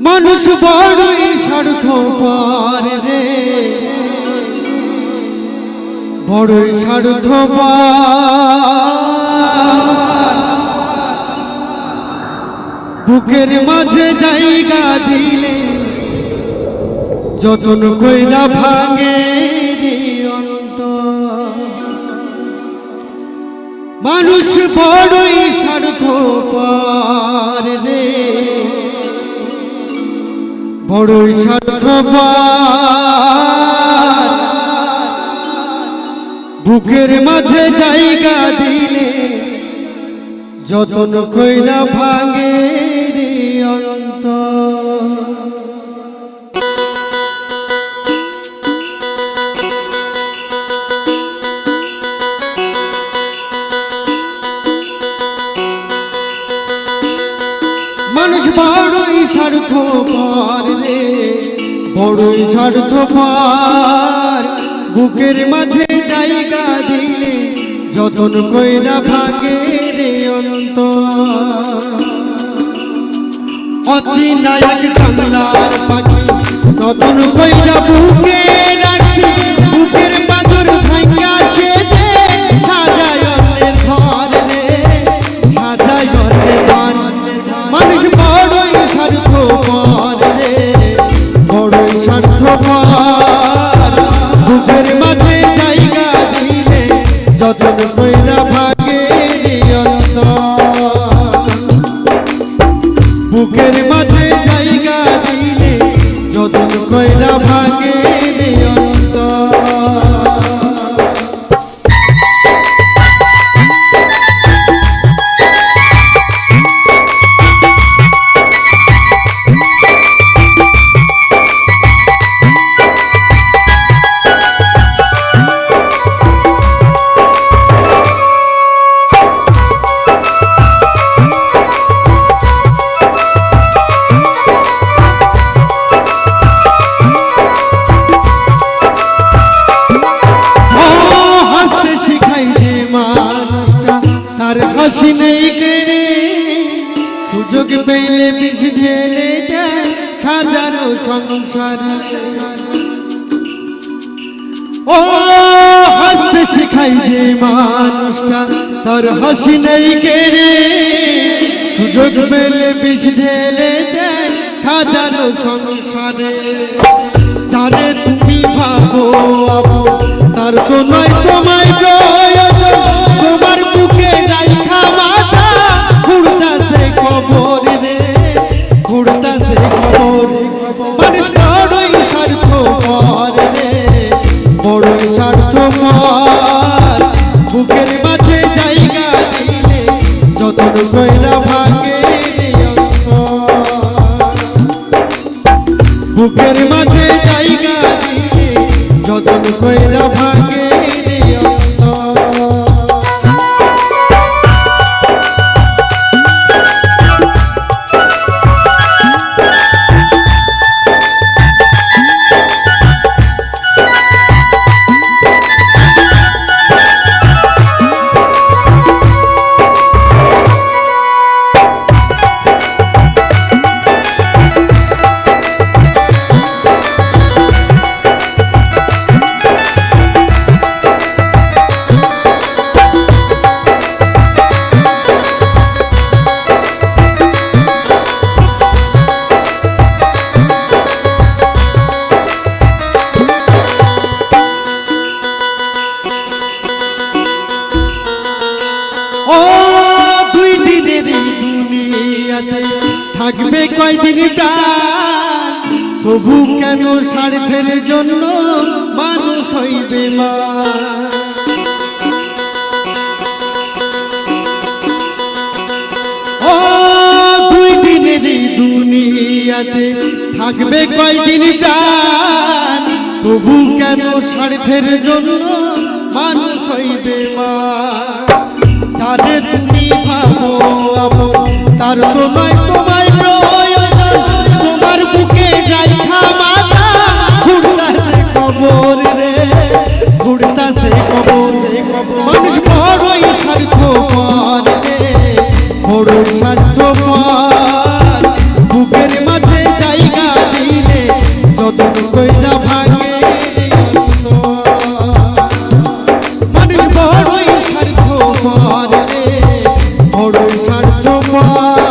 মানুষ বড়ই স্বার্থ রে। বড়ই স্বার্থ বুকের মাঝে জায়গা দিলে যতন কইরা ভাঙে। মানুষ বড়ই স্বার্থ রে। বড়ই স্বার্থ বুকের মাঝে জায়গা দিলে যতন কইরা ভাঙে বড়ই বুকের মাঝে জায়গা দিলে যতন কইরা ভাগে রে অন্ত অচিনায়ক জঙ্গলার পাখি নতুন কইরা বুকের ঢেলে যায় হাজারো সংসার। ও হাসতে শিখাই যে মানুষটা, তার হাসি নেই কেড়ে। সুযোগ পেলে বিষ ঢেলে যায় হাজারো সংসারে। যারে তুমি ভাবো, তার তো নয় তোমায় বুকের মাঝে জায়গা দিলে যতন কইরা অন্তর। বুকের মাঝে জায়গা দিলে যতন কইরা থাকবে কয়দিন প্রাণ তবু কেন স্বার্থের জন্য মানুষ হইবে মা থাকবে কয়দিন প্রাণ তবু কেন স্বার্থের জন্য মানুষ হইবে মা তুমি ভাবো তার তোমায় তোমায় তোমার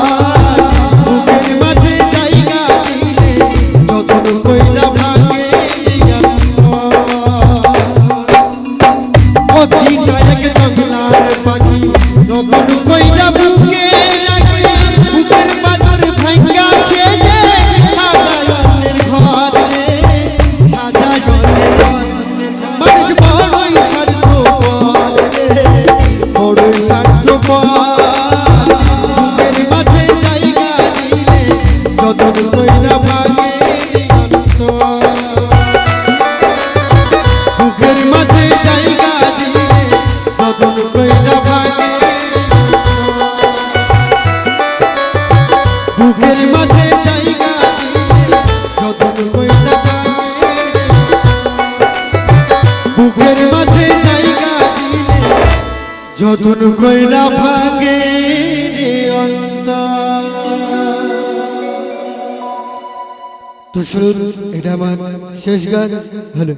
তো শুনুন এটা আমার শেষ গান। হ্যালো।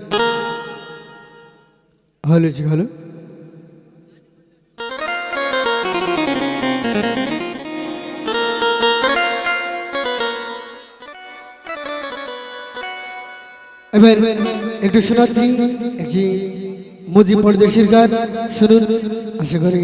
হ্যালো, জি, হ্যালো। এবার একটু শোনাচ্ছি মুজিব পরদেশের গান। শুনুন, আশা করি